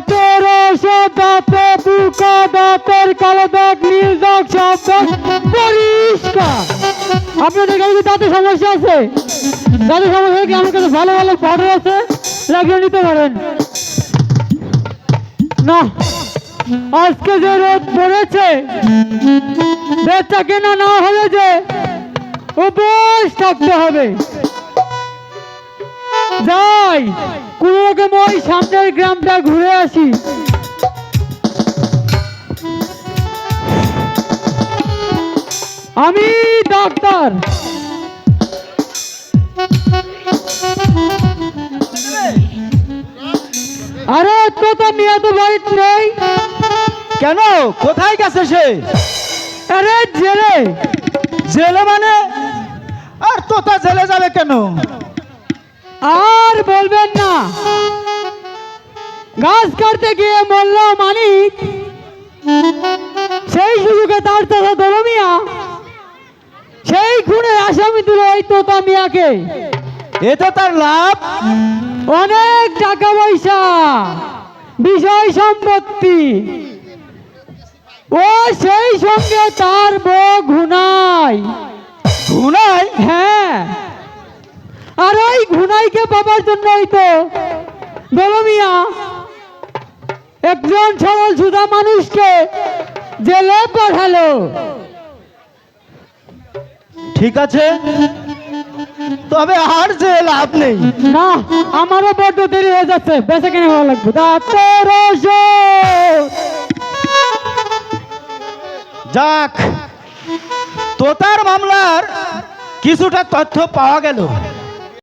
দাঁতের ওষুধ দাঁতে, বুকা দাঁতের কালো দাগ নীল দাগ, সব পরিষ্কার। আপনাদের কাছে দাঁতে সমস্যা আছে? দাঁতে সমস্যা কি? আমার কাছে ভালো ভালো পাউডার আছে। লাগিয়ে নিতে পারেন। না, আজকে যে রোদ পড়েছে বেচা কেনা না হলে যে উপোস থাকতে হবে। যাই কোন রকম ওই সামনের গ্রামটা ঘুরে আসি। আমি ডাক্তার। আরে তোতা মিয়া তো বাড়িতে নেই কেন? কোথায় গেছে সে? আরে জেলে। জেলে মানে? আর তোতা জেলে যাবে কেন? আর বলবেন না। গাছ কাটতে গিয়ে মল্ল মানিক। সেই সুযোগে তার চাষা দলমিয়া সেই খুনের আসামি দিল ওই তোতা মিয়াকে। এতে তার লাভ। অনেক টাকা পয়সা বিষয় সম্পত্তি। ও সেই সঙ্গে তার বউ ঘুনাই। ঘুনাই? হ্যাঁ আর ওই ঘুনাইকে পাবার জন্যই তো। দলমিয়া একজন সরল সুধা মানুষকে জেলে পাঠালো। ঠিক আছে তবে আর যে লাভ নেই। না আমারও বড্ড দেরি হয়ে যাচ্ছে বেঁচে কিনে ভালো লাগবে। যাক তোতার মামলার কিছুটা তথ্য পাওয়া গেল।